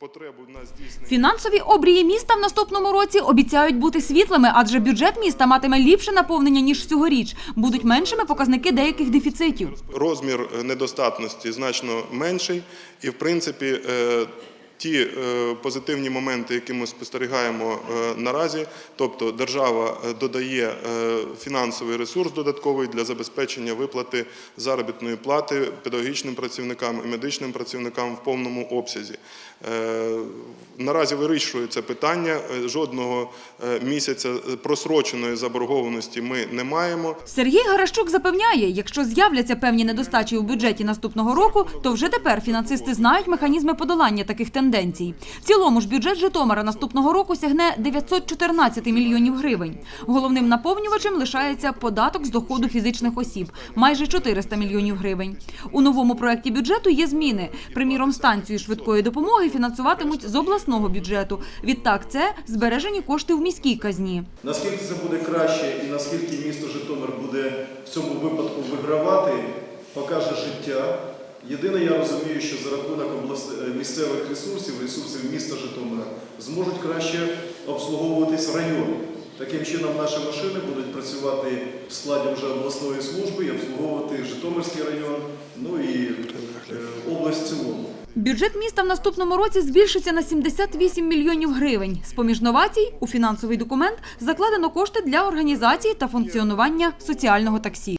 Потребу на здійснення Фінансові обрії міста в наступному році обіцяють бути світлими, адже бюджет міста матиме ліпше наповнення ніж цьогоріч. Будуть меншими показники деяких дефіцитів. розмір е, недостатності значно менший, і в принципі. Ті е, позитивні моменти, які ми спостерігаємо е, наразі, тобто держава е, додає фінансовий ресурс додатковий для забезпечення виплати заробітної плати педагогічним працівникам і медичним працівникам в повному обсязі. Наразі вирішується питання. Жодного місяця просроченої заборгованості ми не маємо. Сергій Гаращук запевняє, якщо з'являться певні недостачі у бюджеті наступного року, то вже тепер фінансисти знають механізми подолання таких тенденцій. В цілому ж бюджет Житомира наступного року сягне 914 мільйонів гривень. Головним наповнювачем лишається податок з доходу фізичних осіб – майже 400 мільйонів гривень. У новому проекті бюджету є зміни. Приміром, станцію швидкої допомоги фінансуватимуть з обласного бюджету. Відтак, це збережені кошти в міській казні. Наскільки це буде краще і наскільки місто Житомир буде в цьому випадку вигравати, покаже життя. Єдине, я розумію, що за рахунок е, місцевих ресурсів, ресурсів міста Житомира, зможуть краще обслуговуватись райони. Таким чином, наші машини будуть працювати в складі вже обласної служби і обслуговувати Житомирський район, ну і е, область цілому. Бюджет міста в наступному році збільшиться на 78 мільйонів гривень. З-поміж новацій у фінансовий документ закладено кошти для організації та функціонування соціального таксі.